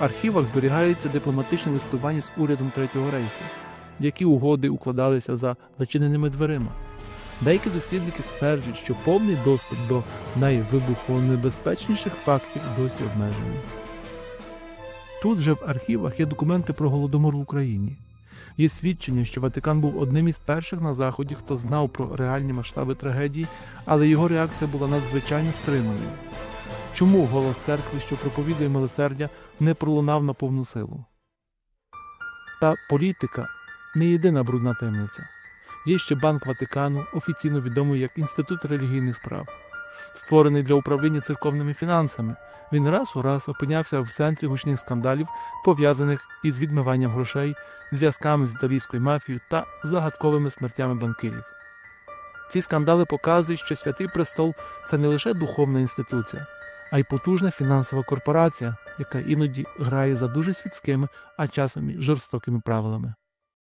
В архівах зберігається дипломатичне листування з урядом Третього рейху, які угоди укладалися за зачиненими дверима. Деякі дослідники стверджують, що повний доступ до найвибухонебезпечніших фактів досі обмежений. Тут же в архівах є документи про голодомор в Україні. Є свідчення, що Ватикан був одним із перших на Заході, хто знав про реальні масштаби трагедії, але його реакція була надзвичайно стриманою. Чому голос церкви, що проповідує милосердя, не пролунав на повну силу? Та політика не єдина брудна таємниця. Є ще Банк Ватикану, офіційно відомий як Інститут релігійних справ. Створений для управління церковними фінансами, він раз у раз опинявся в центрі гучних скандалів, пов'язаних із відмиванням грошей, зв'язками з італійською мафією та загадковими смертями банкирів. Ці скандали показують, що Святий Престол це не лише духовна інституція, а й потужна фінансова корпорація, яка іноді грає за дуже світськими, а часом і жорстокими правилами.